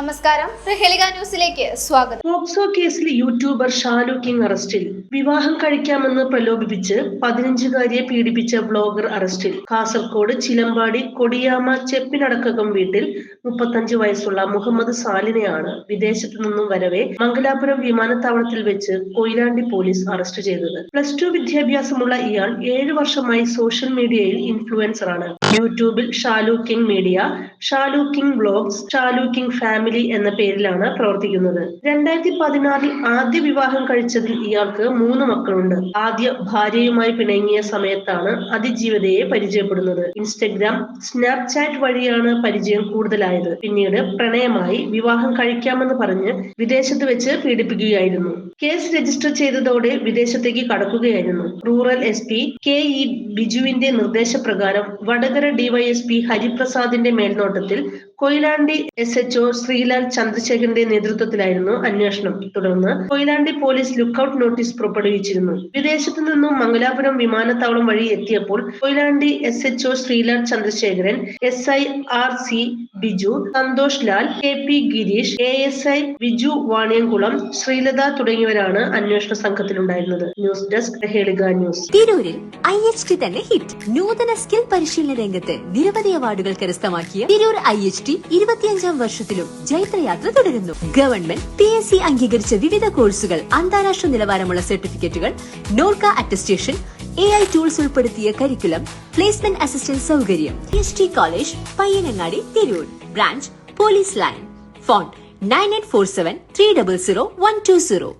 നമസ്കാരം. ന്യൂസിലേക്ക് സ്വാഗതം. പോക്സോ കേസിൽ യൂട്യൂബർ ഷാലു കിങ് അറസ്റ്റിൽ. വിവാഹം കഴിക്കാമെന്ന് പ്രലോഭിപ്പിച്ച് പതിനഞ്ചുകാരിയെ പീഡിപ്പിച്ച ബ്ലോഗർ അറസ്റ്റിൽ. കാസർകോട് ചിലമ്പാടി കൊടിയാമ ചെപ്പിനടക്കകം വീട്ടിൽ മുപ്പത്തഞ്ച് വയസ്സുള്ള മുഹമ്മദ് സാലിനെയാണ് വിദേശത്തു നിന്നും വരവെ മംഗലാപുരം വിമാനത്താവളത്തിൽ വെച്ച് കൊയിലാണ്ടി പോലീസ് അറസ്റ്റ് ചെയ്തത്. പ്ലസ് ടു വിദ്യാഭ്യാസമുള്ള ഇയാൾ ഏഴു വർഷമായി സോഷ്യൽ മീഡിയയിൽ ഇൻഫ്ലുവൻസർ ആണ് യൂട്യൂബിൽ Shalu king media Shalu king blogs Shalu king family എന്ന പേരിലാണ് പ്രവർത്തിക്കുന്നത്. രണ്ടായിരത്തി പതിനാറിൽ ആദ്യ വിവാഹം കഴിച്ചതിൽ ഇയാൾക്ക് മൂന്ന് മക്കളുണ്ട്. ആദ്യ ഭാര്യയുമായി പിണങ്ങിയ സമയത്താണ് അതിജീവിതയെ പരിചയപ്പെടുന്നത്. ഇൻസ്റ്റഗ്രാം സ്നാപ്ചാറ്റ് വഴിയാണ് പരിചയം കൂടുതലായത്. പിന്നീട് പ്രണയമായി വിവാഹം കഴിക്കാമെന്ന് പറഞ്ഞ് വിദേശത്ത് വെച്ച് പീഡിപ്പിക്കുകയായിരുന്നു. കേസ് രജിസ്റ്റർ ചെയ്തതോടെ വിദേശത്തേക്ക് കടക്കുകയായിരുന്നു. Rural S P K E ബിജുവിന്റെ നിർദ്ദേശപ്രകാരം വടകര ഡിവൈഎസ്പി ഹരിപ്രസാദിന്റെ മേൽനോട്ടത്തിൽ കൊയിലാണ്ടി എസ് എച്ച്ഒ ശ്രീലാൽ ചന്ദ്രശേഖരന്റെ നേതൃത്വത്തിലായിരുന്നു അന്വേഷണം തുടർന്ന് കൊയിലാണ്ടി പോലീസ് ലുക്കൌട്ട് നോട്ടീസ് പുറപ്പെടുവിച്ചിരുന്നു. വിദേശത്തു നിന്നും മംഗലാപുരം വിമാനത്താവളം വഴി എത്തിയപ്പോൾ Koyilandy S HO Sreelal Chandrasekharan S I R C Biju Santhosh Lal K P Gireesh A S I Biju Vaniyamkulam Sreelatha തുടങ്ങിയവരാണ് അന്വേഷണ സംഘത്തിലുണ്ടായിരുന്നത്. ന്യൂസ് ഡെസ്ക് ഹേളിക ന്യൂസ്. തിരൂരിൽ ഐ എച്ച് ടി തന്നെ ഹിറ്റ്. നൂതന സ്കിൽ പരിശീലന രംഗത്ത് നിരവധി അവാർഡുകൾ കരസ്ഥമാക്കിയ തിരൂർ ഐ എച്ച് ടി ഇരുപത്തിയഞ്ചാം വർഷത്തിലും ജൈത്രയാത്ര തുടരുന്നു. ഗവൺമെന്റ് പി എസ് സി അംഗീകരിച്ച വിവിധ കോഴ്സുകൾ അന്താരാഷ്ട്ര നിലവാരമുള്ള സർട്ടിഫിക്കറ്റുകൾ Norka attestation A I tools ഉൾപ്പെടുത്തിയ കരിക്കുലം പ്ലേസ്മെന്റ് അസിസ്റ്റന്റ് സൗകര്യം P S T college Payyanangadi Tirur. Branch police line. Phone nine eight four seven three double zero one two zero.